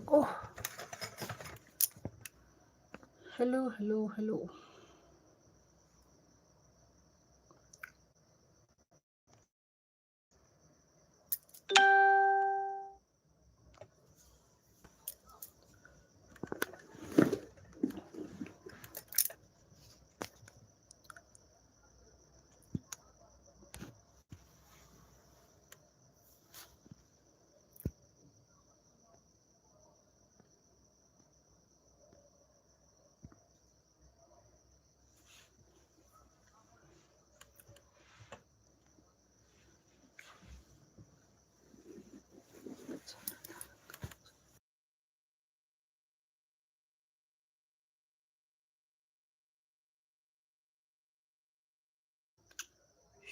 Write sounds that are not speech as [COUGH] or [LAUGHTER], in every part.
গো hello hello hello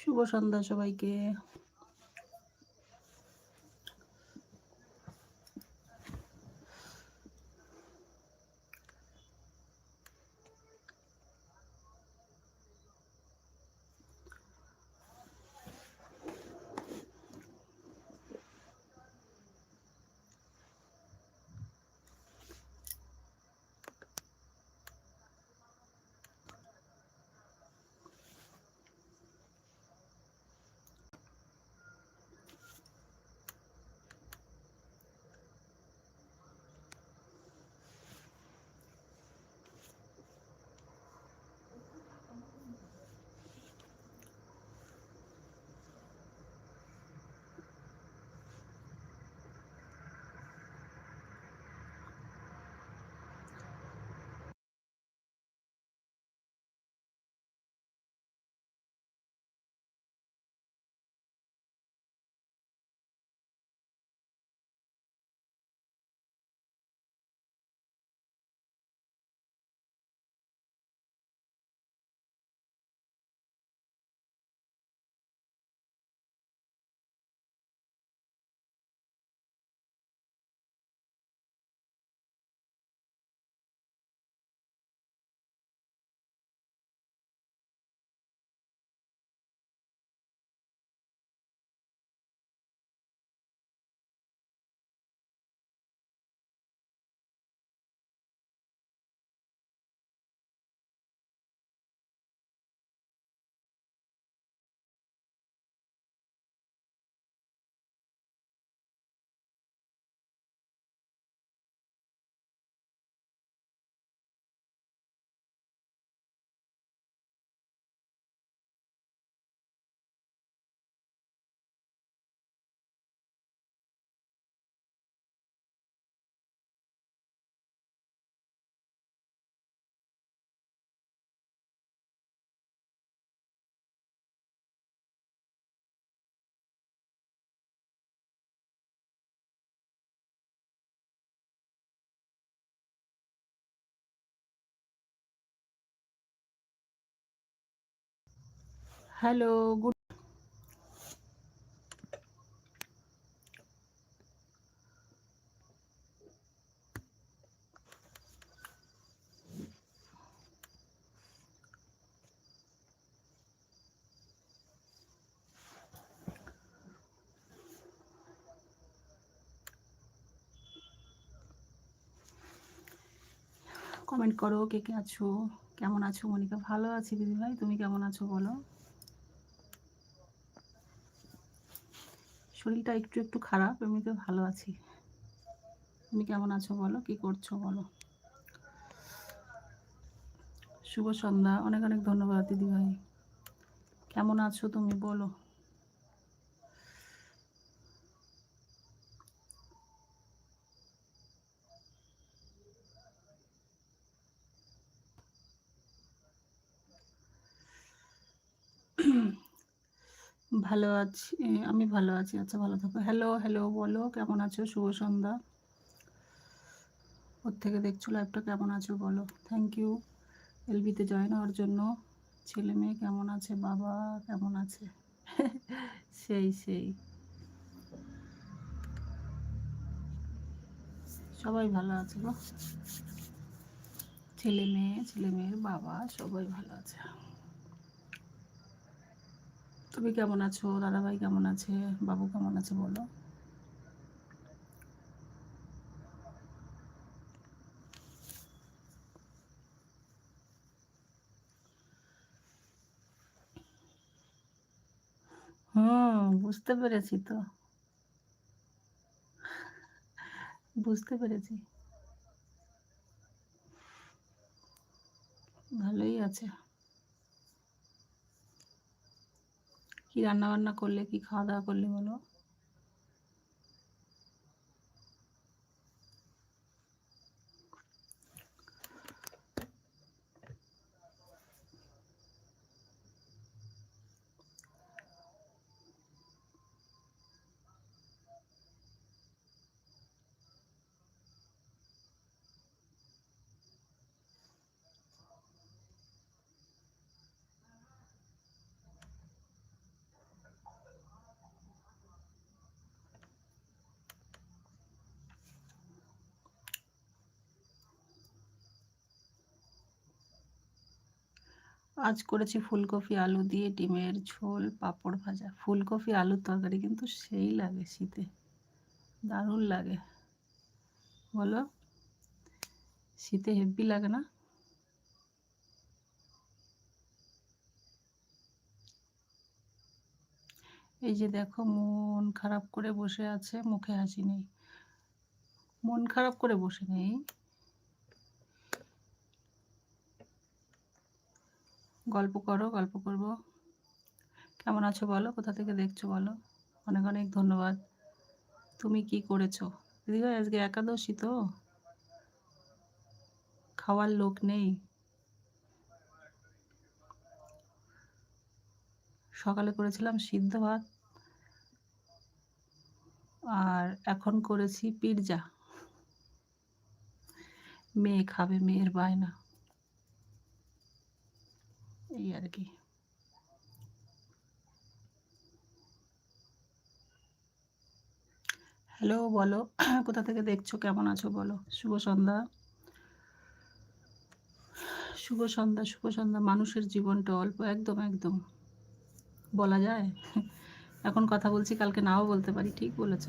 শুভ সন্ধ্যা সবাইকে। হ্যালো, গুড কমেন্ট করো, কে কে আছো? কেমন আছো? মনিকা, ভালো আছি দিদি ভাই তুমি কেমন আছো বলো? শরীরটা একটু একটু খারাপ, এমনিতে ভালো আছি। তুমি কেমন আছো বলো? কি করছ বলো? শুভ সন্ধ্যা। অনেক অনেক ধন্যবাদ দিদিভাই। কেমন আছো তুমি বলো? ভালো আছি আমি ভালো আছি আচ্ছা ভালো থাকো। হ্যালো হ্যালো বলো, কেমন আছো? শুভ সন্ধ্যা। ওর থেকে দেখছ লাইভটা কেমন আছো বলো। থ্যাংক ইউ এলবিতে জয়েন হওয়ার জন্য। ছেলে মেয়ে কেমন আছে? বাবা কেমন আছে? [LAUGHS] সেই সেই। সবাই ভালো আছে গো? ছেলে মেয়ে, ছেলে মেয়ের বাবা সবাই ভালো আছে। তুমি কেমন আছো? দাদাভাই কেমন আছে? বাবু কেমন আছে বলো। হুম, বুঝতে পেরেছি তো। বুঝতে পেরেছি। ভালোই আছে। রান্না বান্না করলে কি খাওয়া দাওয়া করলে বলো? আজ করেছি ফুলকপি, আলু দিয়ে ডিমের ঝোল, পাঁপড় ভাজা। ফুলকপি, আলুর তরকারি কিন্তু সেই লাগে শীতে। দারুণ লাগে। বলো? শীতে হেভি লাগে না? এই যে দেখো, মন খারাপ করে বসে আছে, মুখে হাসি নেই। মন খারাপ করে বসে নেই। গল্প করো, গল্প করব। কেমন আছো বলো? কোথা থেকে দেখছ বলো? অনেক অনেক ধন্যবাদ। তুমি কি করেছ? দিদিভাই আজকে একাদশী তো। খাওয়ার লোক নেই। সকালে করেছিলাম সিদ্ধ ভাত। আর এখন করেছি পিৎজা। মেয়ে খাবে, মেয়ের বায়না। এই আর কি হ্যালো বলো। [CLEARS THROAT] কোথা থেকে দেখছ? কেমন আছো বলো? শুভ সন্ধ্যা। শুভ সন্ধ্যা শুভ সন্ধ্যা। মানুষের জীবনটা অল্প, একদম একদম। বলা যায়? [LAUGHS] এখন কথা বলছি, কালকে নাও বলতে পারি। ঠিক বলেছ?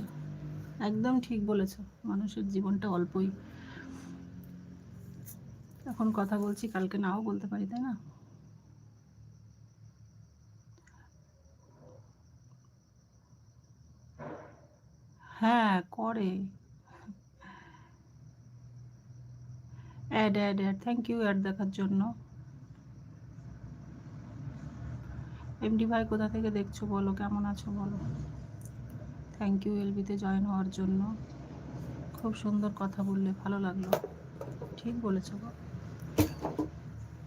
একদম ঠিক বলেছ। মানুষের জীবনটা অল্পই। এখন কথা বলছি, কালকে নাও বলতে পারি, তাই না? হ্যাঁ করে। Ad ad ad. Thank you ad দেখার জন্য। এমডি ভাই, কোথা থেকে দেখছ বলো? কেমন আছো বলো? থ্যাংক ইউ এলবিতে জয়েন হওয়ার জন্য। খুব সুন্দর কথা বললে, ভালো লাগল। ঠিক বলেছ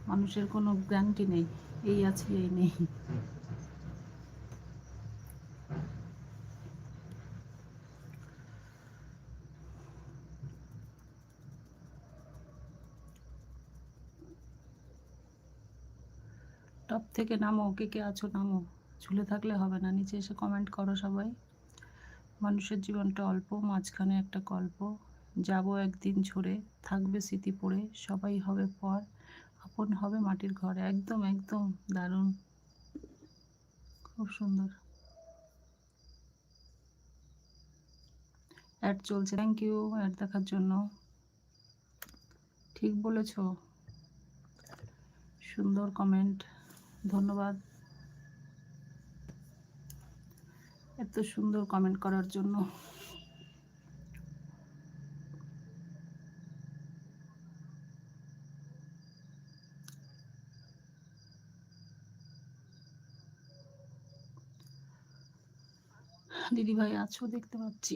মানুষের কোনো গ্যারান্টি নেই। এই আছে, এই নেই। থেকে নামো, কে কে আছো নামো। ঝুলে থাকলে হবে না। নিচে এসে কমেন্ট করো সবাই। মানুষের জীবনটা অল্প, মাঝখানে একটা গল্প। যাব একদিন ঝরে, থাকবে স্মৃতি পড়ে, সবাই হবে পর। আপন হবে মাটির ঘর। একদম একদম, দারুণ। খুব সুন্দর। অ্যাড চলছে। থ্যাংক ইউ অ্যাড দেখার জন্য। ঠিক বলেছ। সুন্দর কমেন্ট ধন্যবাদ। এত সুন্দর কমেন্ট করার জন্য। দিদিভাই আছো দেখতে পাচ্ছি।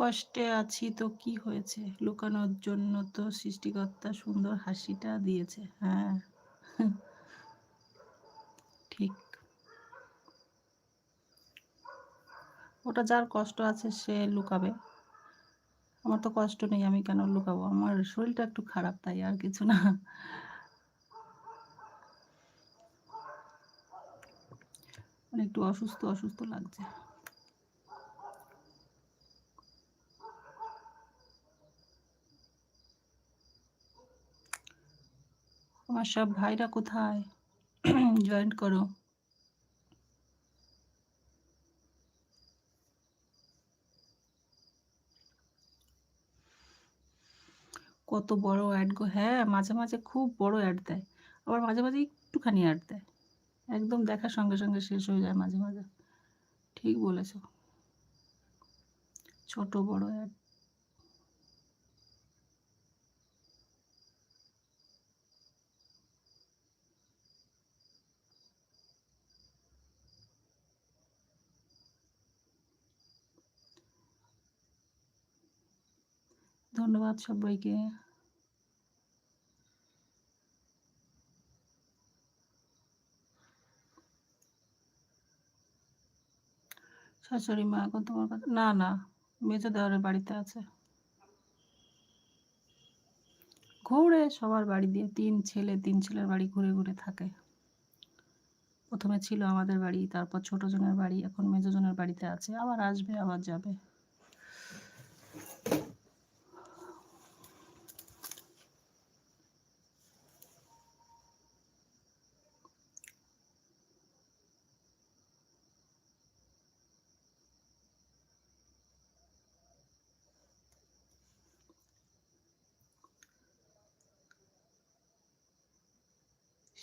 কষ্টে আছি তো কি হয়েছে? লুকানোর জন্য তো সৃষ্টিকর্তা সুন্দর হাসিটা দিয়েছে হ্যাঁ। ঠিক। ওটা যার কষ্ট আছে সে লুকাবে। আমার তো কষ্ট নেই আমি কেন লুকাবো? আমার শরীরটা একটু খারাপ তাই আর কিছু না। মানে একটু অসুস্থ অসুস্থ লাগছে। আমার সব ভাইরা কোথায়? জয়েন্ট করো। কত বড় অ্যাড গো। হ্যাঁ মাঝে মাঝে খুব বড় অ্যাড দেয়। আবার মাঝে মাঝে একটুখানি অ্যাড দেয়। একদম দেখার সঙ্গে সঙ্গে শেষ হয়ে যায় মাঝে মাঝে। ঠিক বলেছ। ছোট বড় অ্যাড ধন্যবাদ সবাইকে শাশুড়ি মা, এখন তোমার কথা, না না, মেজো দেওয়ারের বাড়িতে আছে। ঘুরে সবার বাড়ি দিয়ে তিন ছেলে, তিন ছেলের বাড়ি ঘুরে ঘুরে থাকে। প্রথমে ছিল আমাদের বাড়ি, তারপর ছোট জনের বাড়ি, এখন মেজো জনের বাড়িতে আছে, আবার আসবে, আবার যাবে।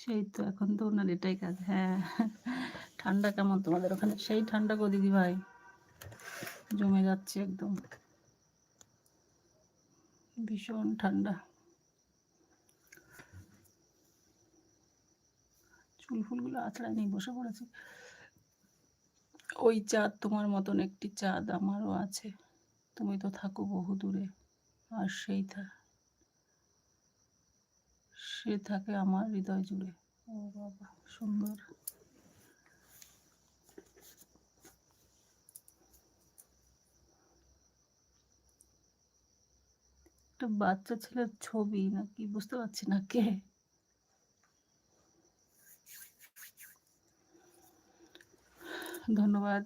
সেই তো এখন তো ওনার এটাই কাজ। হ্যাঁ ঠান্ডা কেমন তোমাদের ওখানে? সেই ঠান্ডা গো দিদি ভাই? জমে যাচ্ছে একদম। ভীষণ ঠান্ডা। চুল ফুলগুলো আছড়াই নেই বসে পড়েছে। ওই চাঁদ তোমার মতন একটি চাঁদ আমারও আছে। তুমি তো থাকো বহু দূরে, আর সেই থা সে থাকে আমার হৃদয় জুড়ে। ও বাবা সুন্দর। একটা বাচ্চা ছেলের ছবি নাকি বুঝতে পারছি না কে। ধন্যবাদ।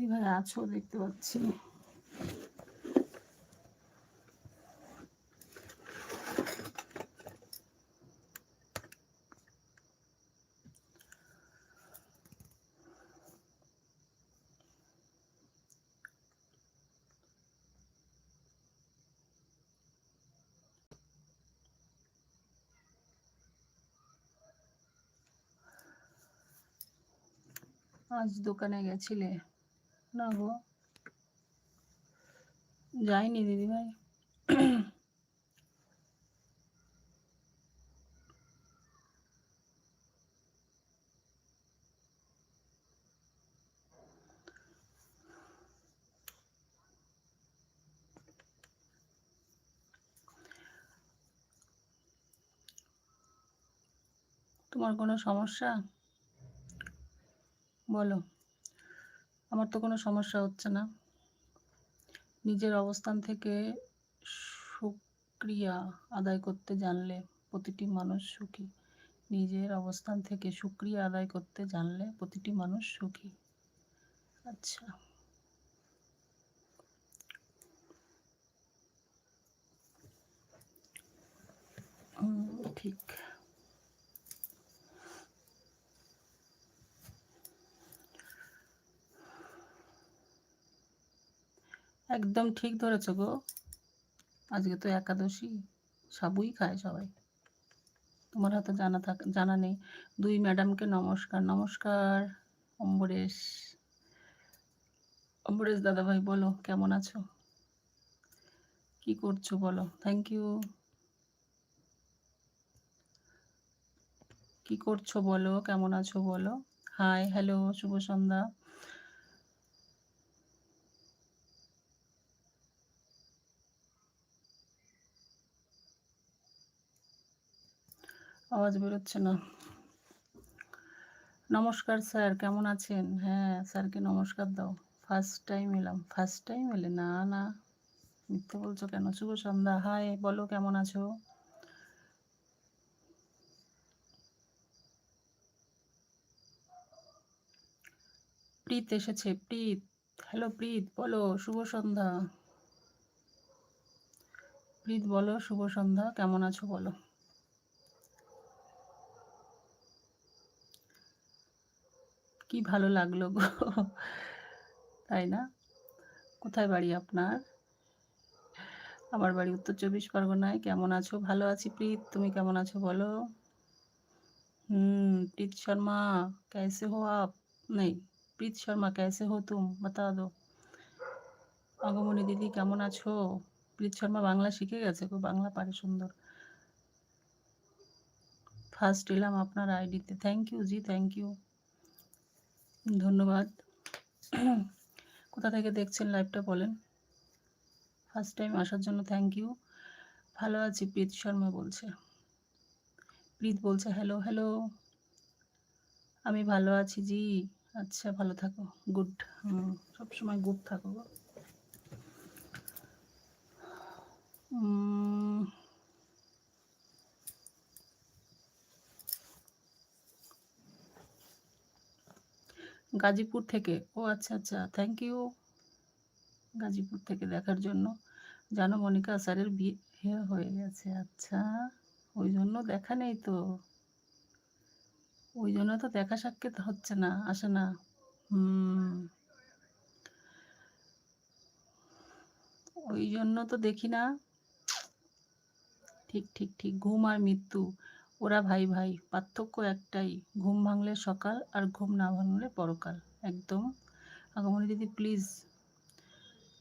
দিদি ভাই আছো দেখতে পাচ্ছি। আজ দোকানে গেছিলে? না গো। যাইনি দিদি ভাই। তোমার কোনো সমস্যা? বলো। আমার তো কোনো সমস্যা হচ্ছে না। নিজের অবস্থান থেকে সুক্রিয়া আদায় করতে জানলে প্রতিটি মানুষ সুখী। নিজের অবস্থান থেকে সুক্রিয়া আদায় করতে জানলে প্রতিটি মানুষ সুখী। আচ্ছা। ঠিক। একদম ঠিক ধরেছ গো। আজকে তো একাদশী, সাবুই খায় সবাই। তোমার হয়তো জানা থাক, জানা নেই। দুই ম্যাডামকে নমস্কার নমস্কার, অম্বরেশ। অম্বরেশ দাদাভাই, বলো, কেমন আছো? কি করছ বলো থ্যাংক ইউ কি করছ বলো, কেমন আছো বলো? হাই হ্যালো শুভ সন্ধ্যা। আওয়াজ বেরোচ্ছে না। নমস্কার স্যার, কেমন আছেন? হ্যাঁ স্যারকে নমস্কার দাও। ফার্স্ট টাইম এলাম। ফার্স্ট টাইম এলে? না না। মিথ্যে বলছো কেন? শুভ সন্ধ্যা। হাই বলো কেমন আছো? প্রীত এসেছে। প্রীত হ্যালো প্রীত, বলো, শুভ সন্ধ্যা। প্রীত, বলো, শুভ সন্ধ্যা। কেমন আছো? বলো। কি ভালো লাগলো গো তাই না কোথায় বাড়ি আপনার আমার বাড়ি উত্তর চব্বিশ পরগনায় কেমন আছো ভালো আছি প্রীত তুমি কেমন আছো বলো হুম প্রীত শর্মা कैसे हो आप नहीं প্রীত শর্মা कैसे हो तुम बता दो আগমনী দিদি কেমন আছো প্রীত শর্মা বাংলা শিখে গেছে গো বাংলা পারে সুন্দর ফার্স্ট এলাম আপনার আইডিতে thank you ji thank you ধন্যবাদ। কোথা থেকে দেখছেন লাইভটা বলেন। ফার্স্ট টাইম আসার জন্য থ্যাংক ইউ ভালো আছি, প্রীত শর্মা বলছে। প্রীত বলছে হ্যালো হ্যালো আমি ভালো আছি, জি। আচ্ছা ভালো থাকো। গুড সবসময় গুড থাকো গাজীপুর থেকে। ও আচ্ছা আচ্ছা থ্যাংক ইউ গাজীপুর থেকে দেখার জন্য। জানো মনিকা, স্যারের বিয়ে হয়ে গেছে আচ্ছা। ওই জন্য দেখা নেই তো। ওই জন্য তো দেখা সাক্ষাৎ হচ্ছে না, আসে না। ওই জন্য তো দেখি না। ঠিক ঠিক ঠিক, ঘুম আর মৃত্যু। ওরা ভাই ভাই পার্থক্য একটাই ঘুম ভাঙলে সকাল আর ঘুম না ভাঙলে পরকাল একদম আগমনী দিদি প্লিজ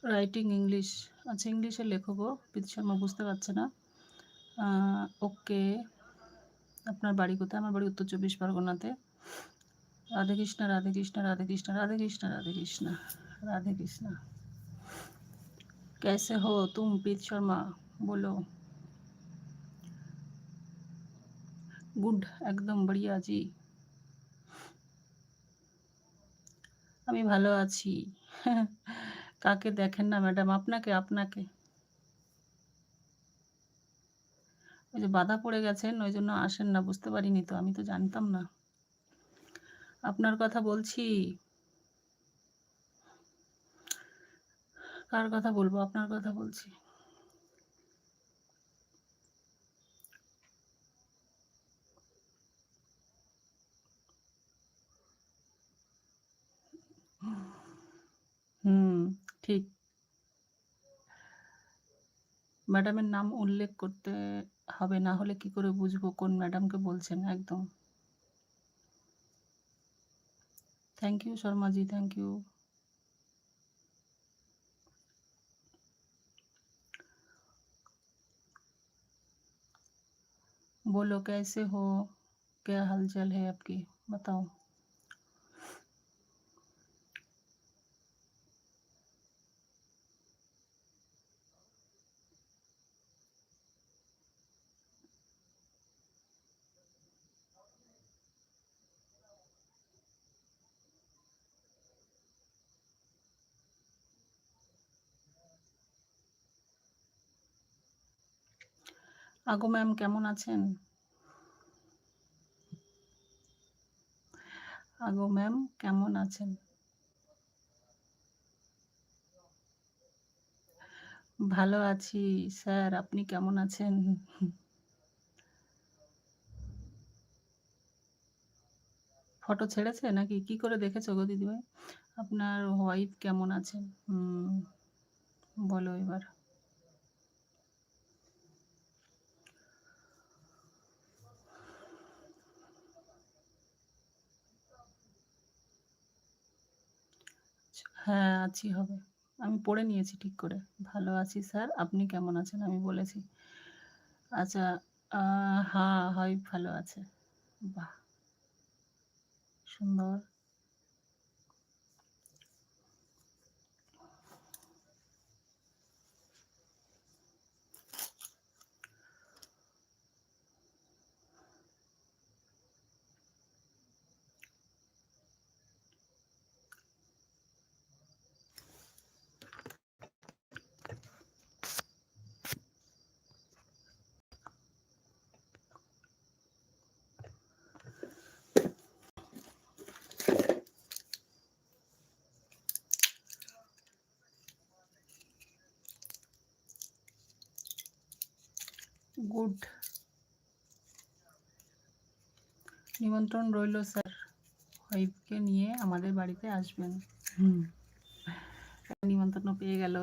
রাইটিং ইংলিশ আচ্ছা ইংলিশে লেখো গো প্রীতি শর্মা বুঝতে পারছে না ওকে আপনার বাড়ি কোথায় আমার বাড়ি উত্তর চব্বিশ পরগনাতে রাধে কৃষ্ণ রাধে কৃষ্ণ রাধে কৃষ্ণ রাধে কৃষ্ণ রাধে কৃষ্ণ রাধে কৃষ্ণ कैसे हो तुम प्रीत शर्मा बोलो গুড, একদম বড়িয়া জি আমি ভালো আছি। কাকে দেখেন না ম্যাডাম? আপনাকে আপনাকে। ওই যে বাধা পড়ে গেছেন, ওই জন্য আসেন না, বুঝতে পারিনি তো, আমি তো জানতাম না। আপনার কথা বলছি। কার কথা বলব? আপনার কথা বলছি। ঠিক ম্যাডামের নাম উল্লেখ করতে হবে না হলে কি করে বুঝবো কোন ম্যাডামকে বলছেন একদম thank you Sharmaji thank you बोलो कैसे हो क्या हालचाल है आपकी बताओ আগো ম্যাম, কেমন আছেন? আগো ম্যাম, কেমন আছেন? ভালো আছি, স্যার, আপনি কেমন আছেন? ফটো ছেড়েছে নাকি? কি করে দেখেছ গো দিদিভাই? আপনার ওয়াইফ কেমন আছেন? হুম, বলো এবার। হ্যাঁ আছি হবে। আমি পড়ে নিয়েছি ঠিক করে। ভালো আছি স্যার। আপনি কেমন আছেন? আমি বলেছি। আচ্ছা হ্যাঁ হয় ভালো আছে। বাহ! সুন্দর। গুড। নিমন্ত্রণ রইল স্যার ওয়াইফকে নিয়ে আমাদের বাড়িতে আসবেন। হুম। নিমন্ত্রণ পেয়ে গেল।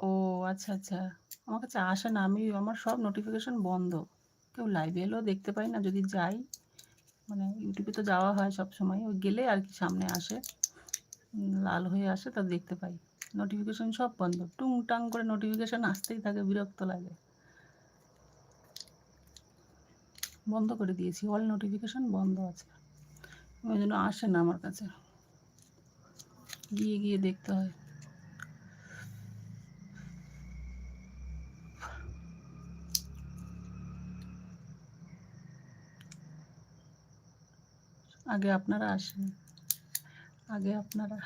ও আচ্ছা আচ্ছা। আমার কাছে আসে না আমি আমার সব নোটিফিকেশন বন্ধ। কেউ লাইভে এলেও দেখতে পাই না যদি যাই। মানে ইউটিউবে তো যাওয়া হয় সব সময়। ওই গেলে আর কি সামনে আসে। লাল হয়ে আসে তা দেখতে পাই। নোটিফিকেশন সব বন্ধ। টুং টাং করে নোটিফিকেশন আসতেই থাকে, বিরক্ত লাগে। বন্ধ করে দিয়েছি। অল নোটিফিকেশন বন্ধ আছে। ওই জন্য আসে না আমার কাছে। গিয়ে গিয়ে দেখতে হয়। আগে আপনারা আসেন। আগে আপনারা।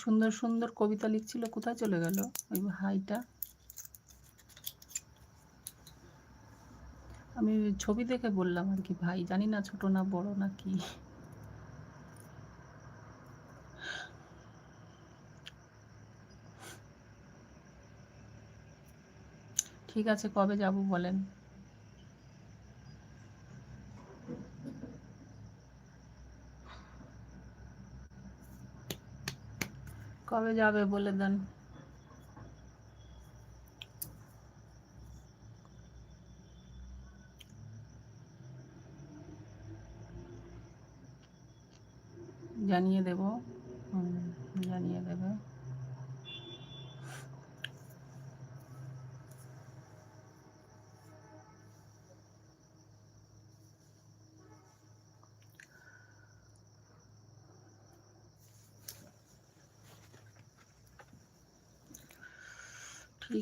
সুন্দর সুন্দর কবিতা লিখছিল, কোথায় চলে গেল? ওই ভাইটা। আমি ছবি দেখে বললাম আর কি, ভাই জানি না ছোট না বড় না কি। ঠিক আছে কবে যাব বলেন। কবে যাবে বলে দেন। জানিয়ে দেব জানিয়ে দেবে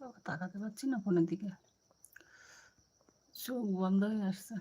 তাকাতে পারছি না ফোনের দিকে। চোখ বন্ধ হয়ে আসছে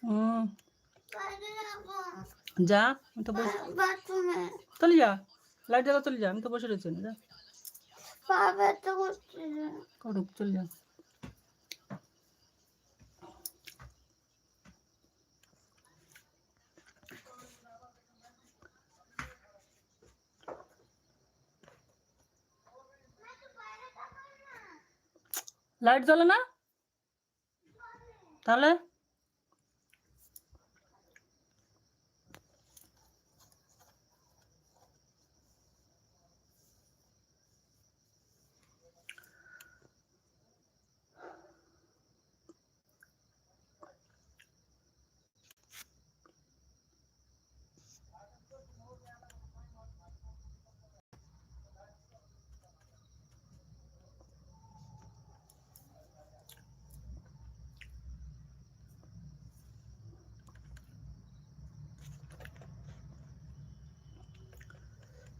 হুম যা, আমি তো বসে চলে যা লাইট জ্বালা, চলে যা, আমি তো বসে রয়েছি যা। ব্যথা করছে করুক, চলে যা। লাইট জ্বলে না? তাহলে?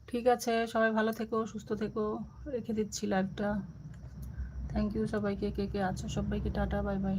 ঠিক আছে, সবাই ভালো থেকো, সুস্থ থেকো, রেখে দিচ্ছি লাইভটা থ্যাংক ইউ সবাইকে, কে কে আছো? সবাইকে টাটা বাই বাই